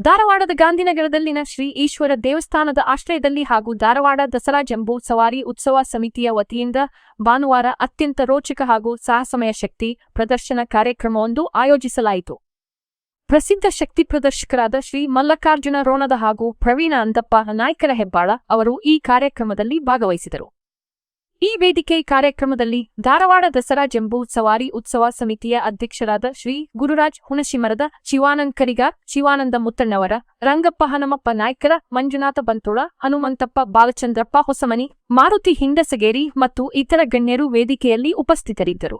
ಧಾರವಾಡದ ಗಾಂಧಿನಗರದಲ್ಲಿನ ಶ್ರೀ ಈಶ್ವರ ದೇವಸ್ಥಾನದ ಆಶ್ರಯದಲ್ಲಿ ಹಾಗೂ ಧಾರವಾಡ ದಸರಾ ಜಂಬೂ ಸವಾರಿ ಉತ್ಸವ ಸಮಿತಿಯ ವತಿಯಿಂದ ಭಾನುವಾರ ಅತ್ಯಂತ ರೋಚಕ ಹಾಗೂ ಸಾಹಸಮಯ ಶಕ್ತಿ ಪ್ರದರ್ಶನ ಕಾರ್ಯಕ್ರಮವೊಂದು ಆಯೋಜಿಸಲಾಯಿತು. ಪ್ರಸಿದ್ಧ ಶಕ್ತಿ ಪ್ರದರ್ಶಕರಾದ ಶ್ರೀ ಮಲ್ಲಕಾರ್ಜುನ ರೋಣದ ಹಾಗೂ ಪ್ರವೀಣ ಅಂದಪ್ಪ ನಾಯ್ಕರ ಹೆಬ್ಬಾಳ ಅವರು ಈ ಕಾರ್ಯಕ್ರಮದಲ್ಲಿ ಭಾಗವಹಿಸಿದರು. ಈ ವೇದಿಕೆ ಕಾರ್ಯಕ್ರಮದಲ್ಲಿ ಧಾರವಾಡ ದಸರಾ ಜಂಬೂ ಸವಾರಿ ಉತ್ಸವ ಸಮಿತಿಯ ಅಧ್ಯಕ್ಷರಾದ ಶ್ರೀ ಗುರುರಾಜ್ ಹುಣಶಿಮರದ ಶಿವಾನಂದ್ ಕರಿಗಾರ್ ಶಿವಾನಂದ ಮುತ್ತಣ್ಣವರ ರಂಗಪ್ಪ ಹನುಮಪ್ಪ ನಾಯ್ಕರ ಮಂಜುನಾಥ ಬಂತೋಳ ಹನುಮಂತಪ್ಪ ಬಾಲಚಂದ್ರಪ್ಪ ಹೊಸಮನಿ ಮಾರುತಿ ಹಿಂಡಸಗೇರಿ ಮತ್ತು ಇತರ ಗಣ್ಯರು ವೇದಿಕೆಯಲ್ಲಿ ಉಪಸ್ಥಿತರಿದ್ದರು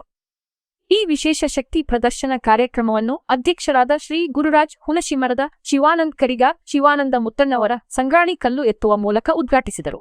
ಈ ವಿಶೇಷ ಶಕ್ತಿ ಪ್ರದರ್ಶನ ಕಾರ್ಯಕ್ರಮವನ್ನು ಅಧ್ಯಕ್ಷರಾದ ಶ್ರೀ ಗುರುರಾಜ್ ಹುಣಶಿಮರದ ಶಿವಾನಂದ್ ಕರಿಗಾರ್ ಶಿವಾನಂದ ಮುತ್ತಣ್ಣವರ ಸಂಗ್ರಾಣಿ ಕಲ್ಲು ಎತ್ತುವ ಮೂಲಕ ಉದ್ಘಾಟಿಸಿದರು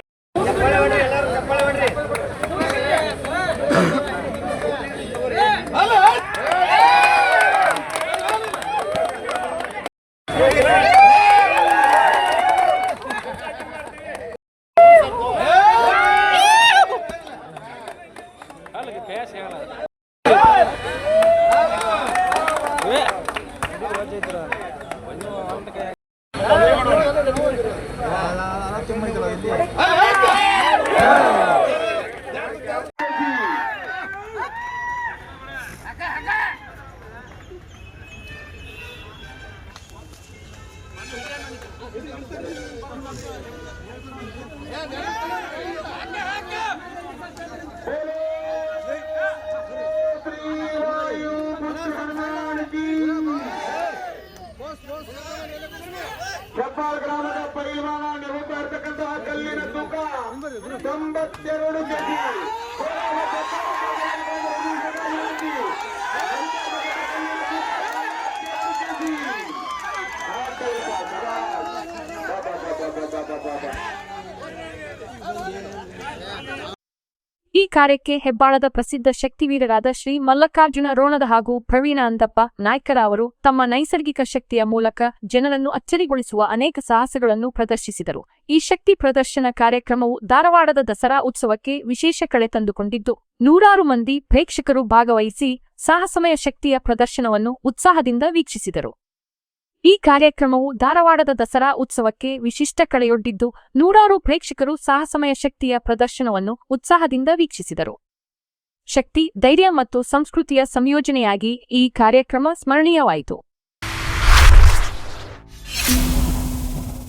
ಹೆಬ್ಬಾಳ್ ಗ್ರಾಮದ ಪರಿಮಾಣ ನಿವೃತ್ತ ಇರ್ತಕ್ಕಂತಹ ಕಲ್ಲಿನ ತೂಕ ತೊಂಬತ್ತೆರಡು ಕೆಜಿ ಈ ಕಾರ್ಯಕ್ಕೆ ಹೆಬ್ಬಾಳದ ಪ್ರಸಿದ್ಧ ಶಕ್ತಿವೀರರಾದ ಶ್ರೀ ಮಲ್ಲಕಾರ್ಜುನ ರೋಣದ ಹಾಗೂ ಪ್ರವೀಣ ಅಂದಪ್ಪ ನಾಯ್ಕರ ಅವರು ತಮ್ಮ ನೈಸರ್ಗಿಕ ಶಕ್ತಿಯ ಮೂಲಕ ಜನರನ್ನು ಅಚ್ಚರಿಗೊಳಿಸುವ ಅನೇಕ ಸಾಹಸಗಳನ್ನು ಪ್ರದರ್ಶಿಸಿದರು. ಈ ಶಕ್ತಿ ಪ್ರದರ್ಶನ ಕಾರ್ಯಕ್ರಮವು ಧಾರವಾಡದ ದಸರಾ ಉತ್ಸವಕ್ಕೆ ವಿಶೇಷ ಕಳೆ ತಂದುಕೊಂಡಿದ್ದು, ನೂರಾರು ಮಂದಿ ಪ್ರೇಕ್ಷಕರು ಭಾಗವಹಿಸಿ ಸಾಹಸಮಯ ಶಕ್ತಿಯ ಪ್ರದರ್ಶನವನ್ನು ಉತ್ಸಾಹದಿಂದ ವೀಕ್ಷಿಸಿದರು. ಈ ಕಾರ್ಯಕ್ರಮವು ಧಾರವಾಡದ ದಸರಾ ಉತ್ಸವಕ್ಕೆ ವಿಶಿಷ್ಟ ಕಳೆಯೊಡ್ಡಿದ್ದು ನೂರಾರು ಪ್ರೇಕ್ಷಕರು ಸಾಹಸಮಯ ಶಕ್ತಿಯ ಪ್ರದರ್ಶನವನ್ನು ಉತ್ಸಾಹದಿಂದ ವೀಕ್ಷಿಸಿದರು. ಶಕ್ತಿ, ಧೈರ್ಯ ಮತ್ತು ಸಂಸ್ಕೃತಿಯ ಸಂಯೋಜನೆಯಾಗಿ ಈ ಕಾರ್ಯಕ್ರಮ ಸ್ಮರಣೀಯವಾಯಿತು.